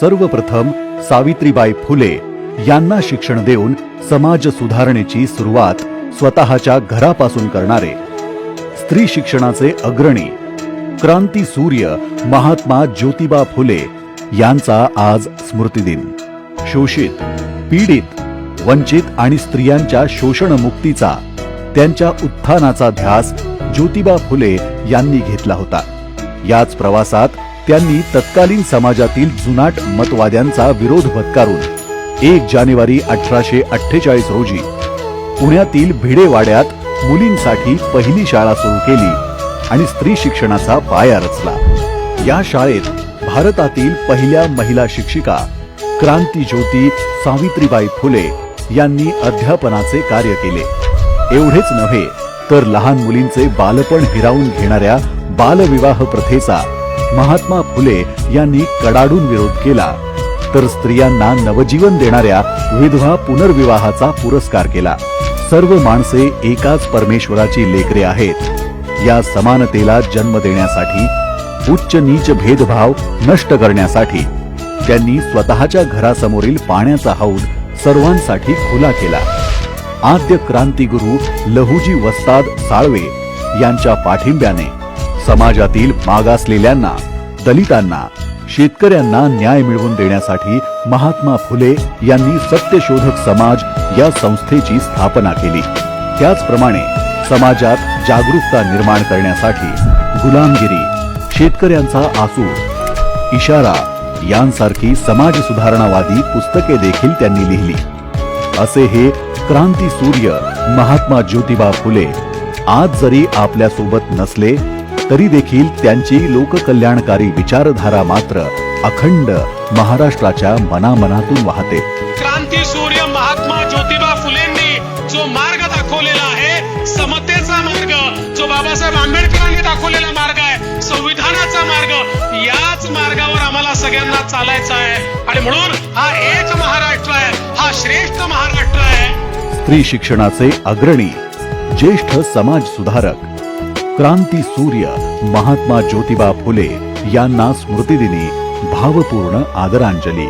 सर्वप्रथम सावित्रीबाई फुले यांना शिक्षण देऊन समाज सुधारणेची सुरुवात स्वतःच्या घरापासून करणारे. स्त्री शिक्षणाचे अग्रणी क्रांती सूर्य महात्मा ज्योतिबा फुले यांचा आज स्मृतिदिन. शोषित पीडित वंचित आणि स्त्रियांच्या शोषणमुक्तीचा त्यांच्या उत्थानाचा ध्यास ज्योतिबा फुले यांनी घेतला होता. याच प्रवासात त्यांनी तत्कालीन समाजातील जुनाट मतवाद्यांचा विरोध भत्कारून एक जानेवारी अठराशे अठ्ठेचाळीस रोजी पुण्यातील भिडेवाड्यात मुलींसाठी पहिली शाळा सुरू केली आणि स्त्री शिक्षणाचा पाया रचला. या शाळेत भारतातील पहिल्या महिला शिक्षिका क्रांती ज्योती सावित्रीबाई फुले यांनी अध्यापनाचे कार्य केले. एवढेच नव्हे तर लहान मुलींचे बालपण हिरावून घेणाऱ्या बालविवाह प्रथेचा महात्मा फुले यांनी कडाडून विरोध केला. तर स्त्रियांना नवजीवन देणाऱ्या विधवा पुनर्विवाहाचा पुरस्कार केला. सर्व माणसे एकाच परमेश्वराची लेकरे आहेत. या समानतेला जन्म देण्यासाठी उच्च नीच भेदभाव नष्ट करण्यासाठी त्यांनी स्वतःच्या घरासमोरील पाण्याचा हौद सर्वांसाठी खुला केला. आद्य क्रांतिगुरु लहुजी वस्ताद साळवे यांच्या पाठिंब्याने समाजातील मागासलेल्यांना दलितांना शेतकऱ्यांना न्याय मिळवून देण्यासाठी महात्मा फुले यांनी सत्यशोधक समाज या संस्थेची स्थापना केली. त्याचप्रमाणे समाजात जागरूकता निर्माण करण्यासाठी गुलामगिरी शेतकऱ्यांचा आसू इशारा यांसारखी समाज सुधारणावादी पुस्तके देखील त्यांनी लिहिली. असे हे क्रांती सूर्य महात्मा ज्योतिबा फुले आज जरी आपल्यासोबत नसले तरी देखील त्यांची लोककल्याणकारी विचारधारा मात्र अखंड महाराष्ट्राच्या मनामनातून वाहते. क्रांती सूर्य महात्मा ज्योतिबा फुलेंनी जो मार्ग दाखवलेला आहे समतेचा मार्ग जो बाबासाहेब आंबेडकरांनी दाखवलेला मार्ग आहे संविधानाचा मार्ग याच मार्गावर आम्हाला सगळ्यांना चालायचं आहे. आणि म्हणून हा एक महाराष्ट्र आहे हा श्रेष्ठ महाराष्ट्र आहे. स्त्री शिक्षणाचे अग्रणी ज्येष्ठ समाज सुधारक. क्रांती सूर्य महात्मा ज्योतिबा फुले यांना स्मृतिदिनी भावपूर्ण आदरांजली.